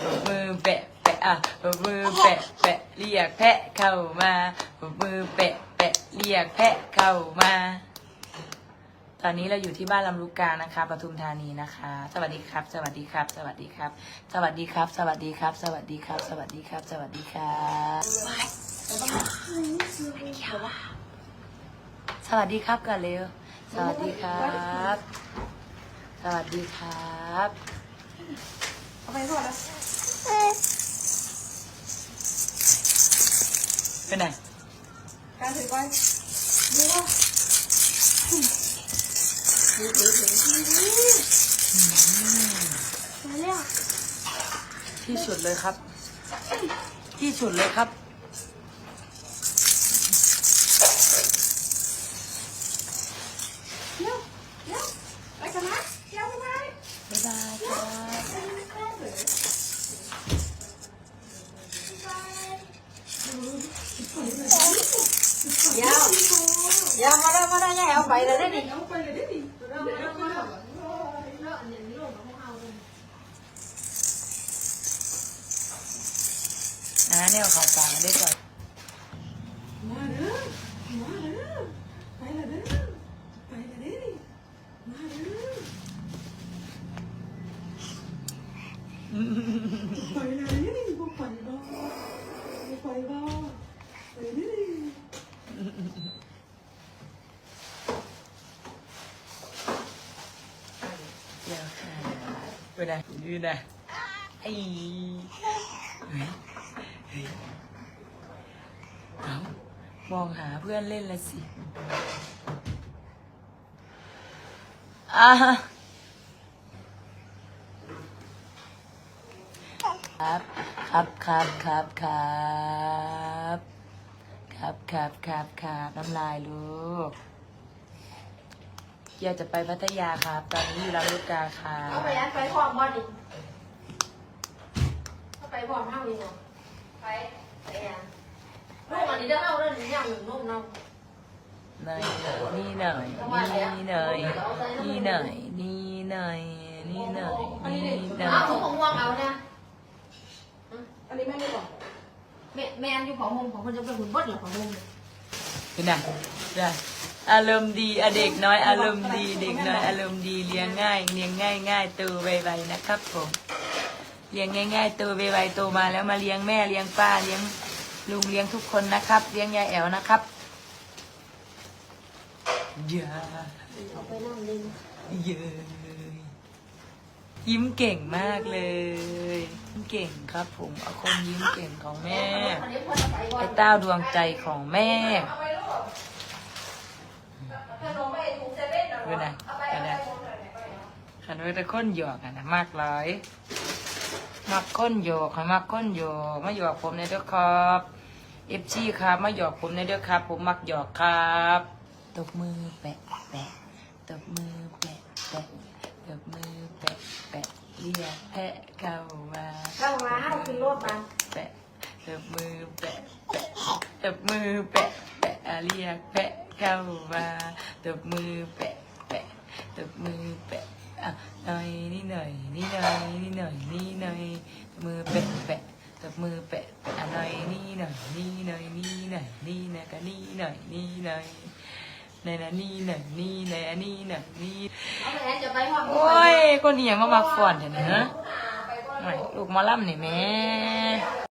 ปรบมือแปะแปะอะปรบมือแปะแปะเรียกแพะเข้ามาปรบมือแปะแปะเรียกแพะเข้ามา ตอนนี้เราอยู่ที่บ้านลำลูกกานะคะปทุมธานีนะคะ สวัสดีครับ สวัสดีครับ สวัสดีครับ สวัสดีครับ สวัสดีครับ สวัสดีครับ สวัสดีครับ สวัสดีครับสวัสดีครับกันเร็วสวัสดีครับ สวัสดีครับ ไปก่อนนะไปไหนการถือไปดูว่าถือถือถือมาเร็วที่สุดเลยครับ ที่สุดเลยครับเร็วเร็วไปกันนะเร็วไป บ๊ายบายครับ เดี๋ยวเดี๋ยวมาแล้วมาแล้วยายเอาไปเลยได้ดิอ่าเนี่ยเอาขอฝากมาด้วยก่อน ไปนะยืนนะไอ้เอามองหาเพื่อนเล่นละสิอาครับ ครับครับครับครับ ครับครับครับครับน้ำลายลูก กียวจะไปพัทยาครับ ตอนนี้อยู่ลำลูกกาค่ะเอาไปยัดไปพร้อมบ่ดิเอาไปพร้อมเท่านี้เนาะไปไปอะลูกอันนี้เด้อเอาเด้อนี่อย่างหนึ่งลูกเนาะหน่อยนี่หน่อยนี่หน่อยนี่หน่อยนี่หน่อยนี่หน่อยนี่หน่อเอายถุงของม่วงเอาเนี่ยอันนี้แม่ไม่บอกแม่แม่อยู่ของมุมของคนจะเป็นหุ่นบดหรือของมุมเป็นไงได้ อารมณ์ดีอะเด็กน้อยอารมณ์ดีเด็กน้อยอารมณ์ดีเลี้ยงง่ายเลี้ยงง่ายง่ายโตไวๆนะครับผมเลี้ยงง่ายๆโตไวๆโตมาแล้วมาเลี้ยงแม่เลี้ยงป้าเลี้ยงลุงเลี้ยงทุกคนนะครับ เลี้ยงยายแอ๋วนะครับอย่าเอาไปนั่งเล่นเย้ยยิ้มเก่งมากเลยยิ้มเก่งครับผมเอาคนยิ้มเก่งของแม่อันนี้คนเอาไปก่อไอ้นเต้าดวงใจของแม่ เอาไปลูกขนมไปถุงเซเว่ นเหรอเป็นไงเอาไปเป็นเอาไงไปหมดเลยไปเอาขันไว้แต่ค้นหยอกอะนะมากหลายมักค้นหยอกให้มักค้นหยอกมาหยอกผมในเด้อครับเอฟซีครับมาหยอกผมในเด้อครับ ผมมักหยอกครับตบมือแปะแปะตบมือแปะแปะตบมือแปะแปะเรียกแพะเข้ามาเข้ามาเอาขึ้นรถมาแปะตบมือแปะแปะตบมือแปะแปะเรียกแพะเข้ามาตบมือแปะแปะตบมือแปะอะหน่อย นี่หน่อยนี่หน่อยนี่หน่อยมือแปะแปะตบมือแปะแปะอะหน่อยนี่หน่อยนี่หน่อยนี่หน่อยนี่นะก็นี่หน่อยนี่หน่อยนี่นะนี่หน่อยนี่นะนี่หน่อยนี่เอาไปแอนจะไปพร้อมโอ้ยคนนี้ยังมามากฟอนเห็นนะไปก่อลูกมาล่ำนี่แม่